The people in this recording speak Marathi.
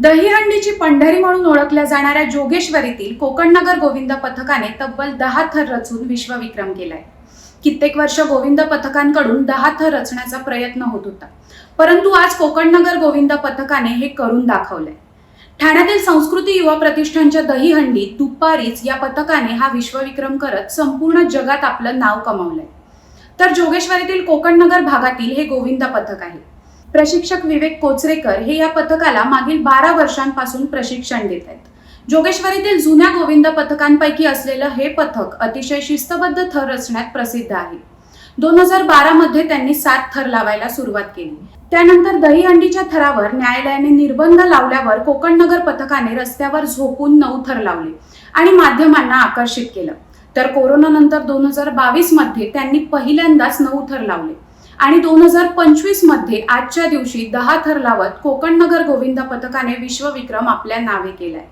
दहीहंडीची पंढरी म्हणून ओळखल्या जाणाऱ्या जोगेश्वरीतील कोकणनगर गोविंद पथकाने तब्बल दहा थर रचून विश्वविक्रम केलाय. कित्येक वर्ष गोविंद पथकांकडून दहा थर रचण्याचा प्रयत्न होत होता. परंतु आज कोकणनगर गोविंद पथकाने हे करून दाखवलंय. ठाण्यातील संस्कृती युवा प्रतिष्ठानच्या दहीहंडीत दुपारीच या पथकाने हा विश्वविक्रम करत संपूर्ण जगात आपलं नाव कमावलंय. तर जोगेश्वरीतील कोकणनगर भागातील हे गोविंद पथक आहे. प्रशिक्षक विवेक कोचरेकर हे या पथकाला मागील बारा वर्षांपासून प्रशिक्षण देत आहेत. जोगेश्वरीतील जुन्या गोविंद पथकांपैकी असलेलं हे पथक अतिशय शिस्तबद्ध थर रचण्यात प्रसिद्ध आहे. दोन हजार बारा मध्ये त्यांनी सात थर लावायला सुरुवात केली. त्यानंतर दहीहंडीच्या थरावर न्यायालयाने निर्बंध लावल्यावर कोकणनगर पथकाने रस्त्यावर झोपून नऊ थर लावले आणि माध्यमांना आकर्षित केलं. तर कोरोनानंतर दोन हजार बावीसमध्ये त्यांनी पहिल्यांदाच नऊ थर लावले. आणि दोन हजार पंचवीसमध्ये आजच्या दिवशी दहा थर लावत कोकणनगर गोविंद पथकाने विश्वविक्रम आपल्या नावे केलाय.